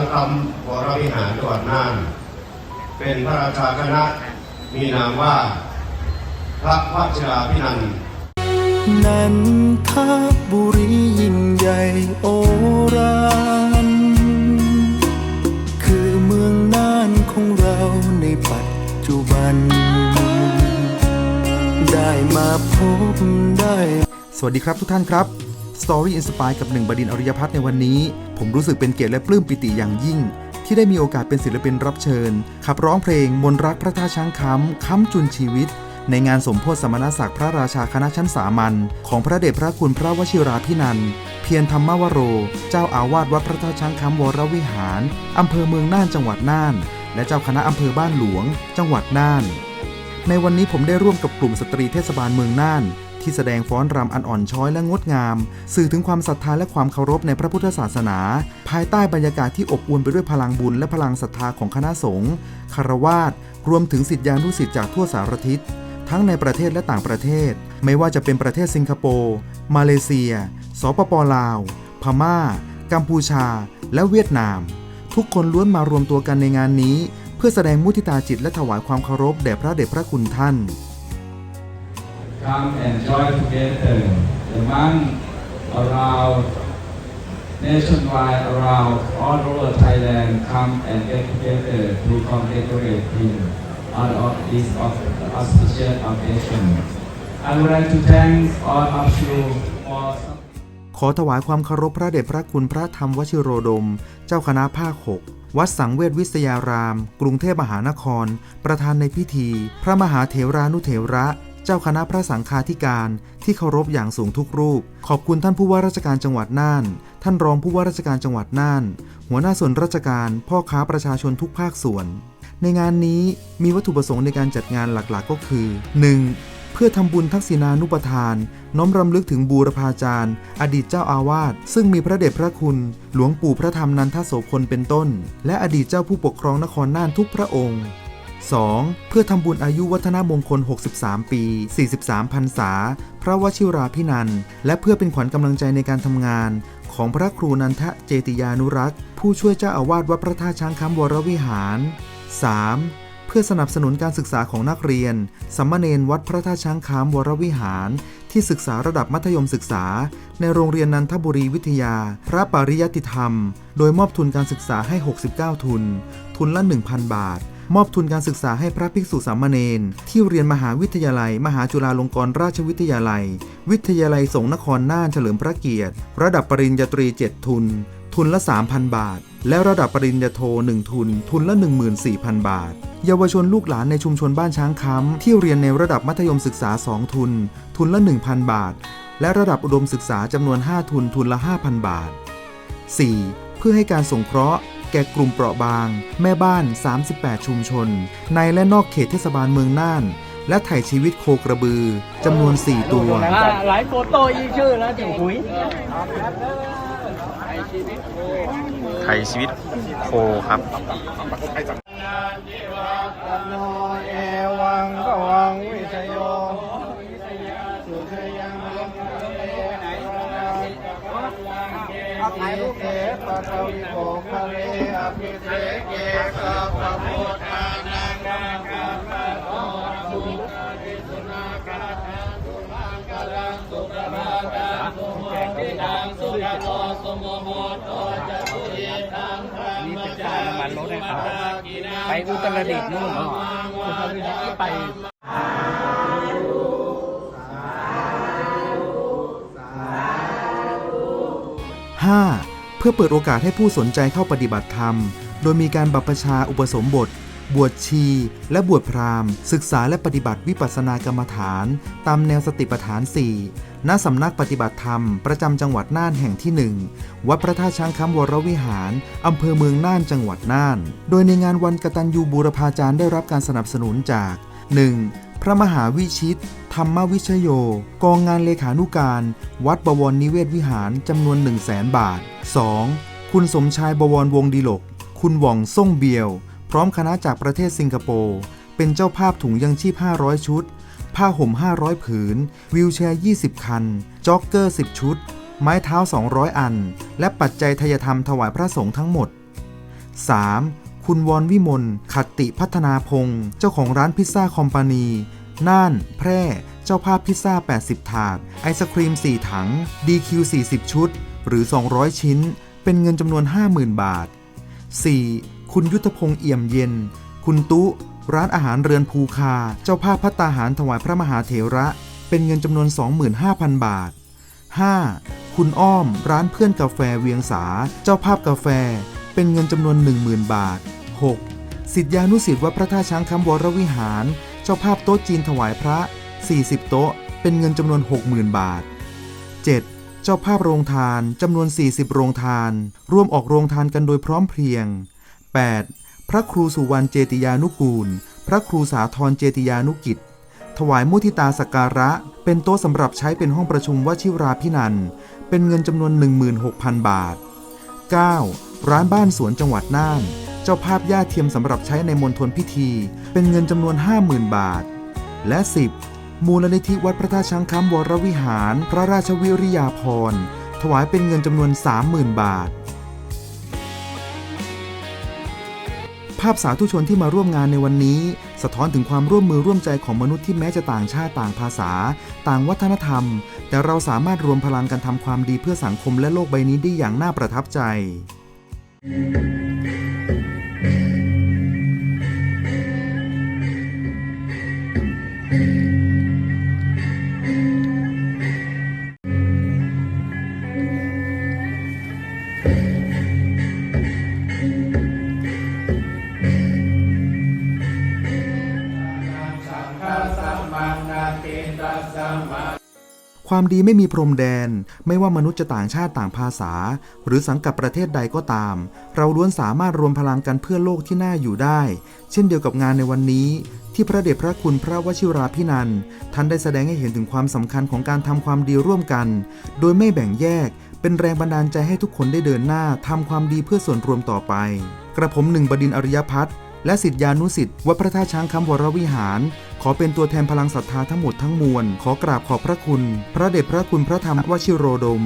งรมวรวิหารจังหวัดน่าน เป็นพระราชาคณะมีนามว่า พระวชิราพินันนันทบุรียิ่งใหญ่โอรานคือเมืองน่านของเราในปัจจุบัน ได้มาพบได้ สวัสดีครับทุกท่านครับ Story Inspire กับหนึ่งบดินทร์อริยพัฒน์ในวันนี้ ผมรู้สึกเป็นเกียรติและปลื้มปิติอย่างยิ่ง ที่ได้มีโอกาสเป็นศิลปินรับเชิญ ขับร้องเพลง มนต์รักพระท่าช้างค้ำค้ำจุนชีวิต ในงานสมโพธิสมณศักดิ์พระราชาคณะชั้นสามัญของพระเดชพระคุณพระวชิราพินันเพียรธรรมวโร เจ้าอาวาสวัดพระท่าช้างค้ำวรวิหารอำเภอเมืองน่านจังหวัดน่าน และเจ้าคณะอำเภอบ้านหลวง จังหวัดน่าน ในวันนี้ผมได้ร่วมกับกลุ่มสตรีเทศบาลเมืองน่าน ที่แสดงฟ้อนรำอันอ่อนช้อยและงดงาม สื่อถึงความศรัทธาและความเคารพในพระพุทธศาสนา ภายใต้บรรยากาศที่อบอวลไปด้วยพลังบุญและพลังศรัทธาของคณะสงฆ์คารวาสรวมถึงสิทธิานุสิทธิ์จากทั่วสารทิศทั้งในประเทศและต่างประเทศ ไม่ว่าจะเป็นประเทศสิงคโปร์มาเลเซีย สปปลาว พม่า กัมพูชา และเวียดนาม ทุกคนล้วนมารวมตัวกันในงานนี้ เพื่อแสดงมุทิตาจิตและถวายความเคารพแด่พระเดชพระคุณท่าน come and join together among around nationwide around all over Thailand come and get together to congratulate him on all this auspicious occasion. I would like to thank all of you for ขอถวายความเคารพพระเดชพระคุณพระธรรมวชิโรดม เจ้าคณะภาค 6วัดสังเวชวิทยาราม กรุงเทพมหานคร ประธานในพิธี พระมหาเถรานุเถระ เจ้าคณะพระสังฆาธิการที่เคารพอย่างสูงทุกรูป ขอบคุณท่านผู้ว่าราชการจังหวัดน่าน ท่านรองผู้ว่าราชการจังหวัดน่าน หัวหน้าส่วนราชการพ่อค้าประชาชนทุกภาคส่วน ในงานนี้มีวัตถุประสงค์ในการจัดงานหลักๆ ก็คือ 1. เพื่อทำบุญทักษิณานุปทาน น้อมรำลึกถึงบูรพาจารย์ อดีตเจ้าอาวาสซึ่งมีพระเดชพระคุณ หลวงปู่พระธรรมนันทโสพลเป็นต้น และอดีตเจ้าผู้ปกครองนครน่านทุกพระองค์ 2. เพื่อทำบุญอายุวัฒนมงคล 63 ปี 43พรรษา พระวชิราพินันและเพื่อเป็นขวัญกำลังใจในการทำงาน ของพระครูนันทะเจติยานุรักษ์ ผู้ช่วยเจ้าอาวาสวัดพระธาตุช้างคำวรวิหาร 3. เพื่อสนับสนุนการศึกษาของนักเรียนสัมมเนนวัดพระธาตุช้างคำวรวิหาร ที่ศึกษาระดับมัธยมศึกษา ในโรงเรียนนันทบุรีวิทยา พระปริยติธรรม โดยมอบทุนการศึกษาให้ 69 ทุน ทุนละ 1,000 บาท มอบทุนการศึกษาให้พระภิกษุสามเณรที่เรียนมหาวิทยาลัย มหาจุฬาลงกรณราชวิทยาลัย วิทยาลัยสงฆ์นครน่านเฉลิมพระเกียรติ ระดับปริญญาตรี 7 ทุน ทุนละ 3,000 บาท และระดับปริญญาโท 1 ทุน ทุนละ 14,000 บาท เยาวชนลูกหลานในชุมชนบ้านช้างค้ำที่เรียนในระดับมัธยมศึกษา 2 ทุน ทุนละ 1,000 บาท และระดับอุดมศึกษาจำนวน 5 ทุน ทุนละ 5,000 บาท 4. เพื่อให้การสงเคราะห์แก่กลุ่มเปราะบาง แม่บ้าน 38 ชุมชน ในและนอกเขตเทศบาลเมืองน่าน และไถ่ชีวิตโคกระบือจำนวน 4 ตัว หลายโฟโต้อีกชื่อแล้วถึงคุยไทยชีวิตโคครับ โนเอวังกวังวิชโยสุขยังลงเอไหน อภิเทปะทวิโภคะเรอภิเทเกกะปะโมทานังกังกังกังโตสุขิสุนาคาสุมังกลังสุขภาตังสุโมทิตังสุขโตสุโมโหโตจะตุเยตังธรรมจามันลดให้เขาไปอุตรดิตถ์นู่นอุตรดิตถ์ที่ไป 5. เพื่อเปิดโอกาสให้ผู้สนใจเข้าปฏิบัติธรรม โดยมีการบัพพชาอุปสมบท บวชชี และบวชพราหมณ์ ศึกษาและปฏิบัติวิปัสสนากรรมฐาน ตามแนวสติปัฏฐาน 4 ณสำนักปฏิบัติธรรม ประจำจังหวัดน่านแห่งที่ 1 วัดพระธาตุช้างคำวรวิหาร อำเภอเมืองน่านจังหวัดน่าน โดยในงานวันกตัญญูบูรพาจารย์ได้รับการสนับสนุนจาก 1. พระมหาวิชิต ธรรมวิชโย กองงานเลขานุการ วัดบวรนิเวศวิหารจำนวน 1 0 0 0 0แบาท 2. คุณสมชายบวรวงดีหลก คุณหว่องส่งเบียว พร้อมคณะจากประเทศสิงคโปร์ เป็นเจ้าภาพถุงยังชีพ 500 ชุด ผ้าห่ม 500 ผืน วิวแชร์ 20 คัน จ็อกเกอร์ 10 ชุด ไม้เท้า 200 อัน และปัจจัยทายธรรมถวายพระสงฆ์ทั้งหมด 3. คุณวอนวิมล ขัตติพัฒนาพงศ์เจ้าของร้านพิซซ่าคอมพานี น่าน แพร่ เจ้าภาพพิซซ่า 80 ถาด ไอศครีม 4 ถัง DQ 40 ชุด หรือ 200 ชิ้น เป็นเงินจำนวน 50,000 บาท 4. คุณยุทธพงษ์เอี่ยมเย็น คุณตุ ร้านอาหารเรือนภูคา เจ้าภาพพัตตาหารถวายพระมหาเถระ เป็นเงินจำนวน 25,000 บาท 5. คุณอ้อม ร้านเพื่อนกาแฟเวียงสา เจ้าภาพกาแฟ เป็นเงินจำนวน 10,000 บาท 6. สิทธิานุสิทธิ์วัดพระธาตุช้างคำวรวิหาร เจ้าภาพโต๊ะจีนถวายพระ 40 โต๊ะ เป็นเงินจำนวน 60,000 บาท 7. เจ้าภาพโรงทานจำนวน 40 โรงทาน ร่วมออกโรงทานกันโดยพร้อมเพรียง 8. พระครูสุวรรณเจติยานุกูล พระครูสาธรเจติยานุกิจ ถวายมุทิตาสการะ เป็นโต๊ะสำหรับใช้เป็นห้องประชุมวชิราพินัน เป็นเงินจำนวน 16,000 บาท 9. ร้านบ้านสวนจังหวัดน่าน เจ้าภาพย่าเทียมสำหรับใช้ในมณฑลพิธี เป็นเงินจำนวน 50,000 บาท และ 10. มูลนิธิวัดพระธาตุช้างคำวรวิหาร พระราชวิริยาภรณ์ถวายเป็นเงินจำนวน 30,000 บาท ภาพสาธุชนที่มาร่วมงานในวันนี้ สะท้อนถึงความร่วมมือร่วมใจของมนุษย์ที่แม้จะต่างชาติต่างภาษา ต่างวัฒนธรรม แต่เราสามารถรวมพลังกันทำความดีเพื่อสังคมและโลกใบนี้ได้อย่างน่าประทับใจ ความดีไม่มีพรมแดน ไม่ว่ามนุษย์จะต่างชาติต่างภาษา หรือสังกัดประเทศใดก็ตาม เราล้วนสามารถรวมพลังกันเพื่อโลกที่น่าอยู่ได้ เช่นเดียวกับงานในวันนี้ ที่พระเดชพระคุณพระวชิราพินันท์ท่านได้แสดงให้เห็นถึงความสำคัญของการทำความดีร่วมกัน โดยไม่แบ่งแยก เป็นแรงบันดาลใจให้ทุกคนได้เดินหน้าทำความดีเพื่อส่วนรวมต่อไป กระผมหนึ่งบดินอริยพัฒน์และสิทธิานุสิทธิ์วัดพระธาตุช้างคำวรวิหาร ขอเป็นตัวแทนพลังศรัทธาทั้งหมดทั้งมวล ขอกราบขอบพระคุณ พระเดชพระคุณพระธรรมวชิโรดม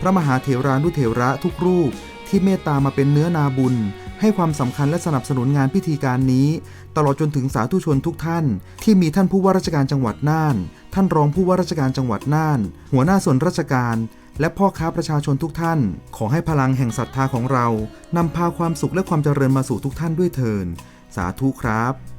พระมหาเถรานุเถระทุกรูป ที่เมตตามาเป็นเนื้อนาบุญ ให้ความสำคัญและสนับสนุนงานพิธีการนี้ ตลอดจนถึงสาธุชนทุกท่าน ที่มีท่านผู้ว่าราชการจังหวัดน่าน ท่านรองผู้ว่าราชการจังหวัดน่าน หัวหน้าส่วนราชการและพ่อค้าประชาชนทุกท่าน ขอให้พลังแห่งศรัทธาของเรา นำพาความสุขและความเจริญมาสู่ทุกท่านด้วยเถิน สาธุครับ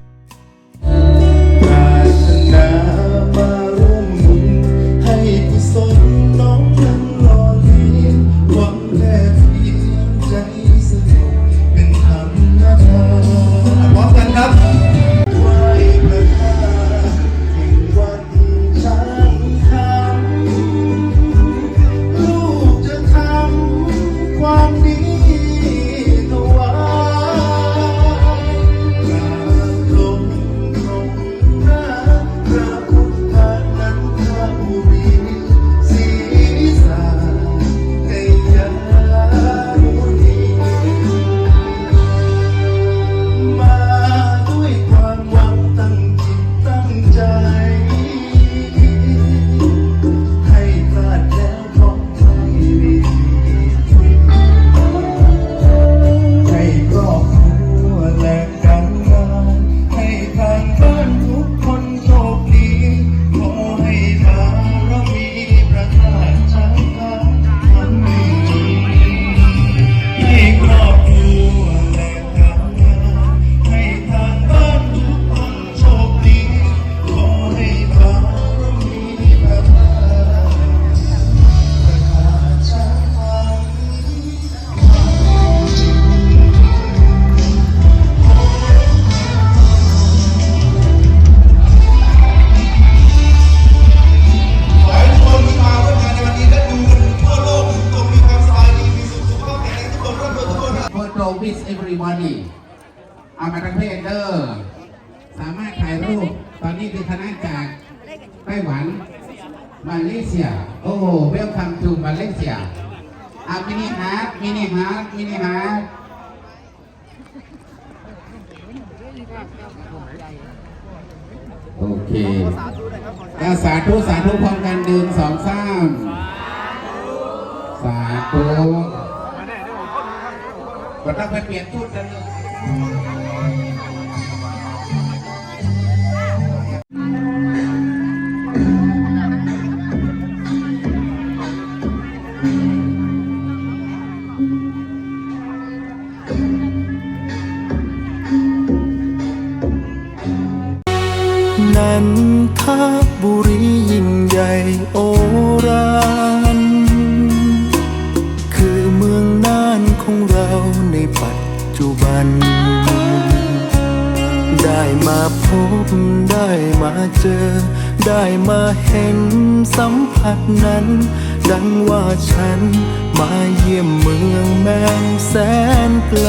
with everybody เอามาทั้งเพศเด้อสามารถถ่ายรูป ตอนนี้คือคณะจากไต้หวัน มาเลเซีย โอ้ welcome to มาเลเซียอะมินิฮาร์ดมินิฮาร์ดมินิฮาร์ดโอเคสาธุ สาธุพร้อมกันดึงสองสามสาธุ ก็ต้องไปเปลี่ยนชุดกันเลย ได้มาเห็นสัมผัสนั้น ดังว่าฉันมาเยี่ยมเมืองแมงแสนไกล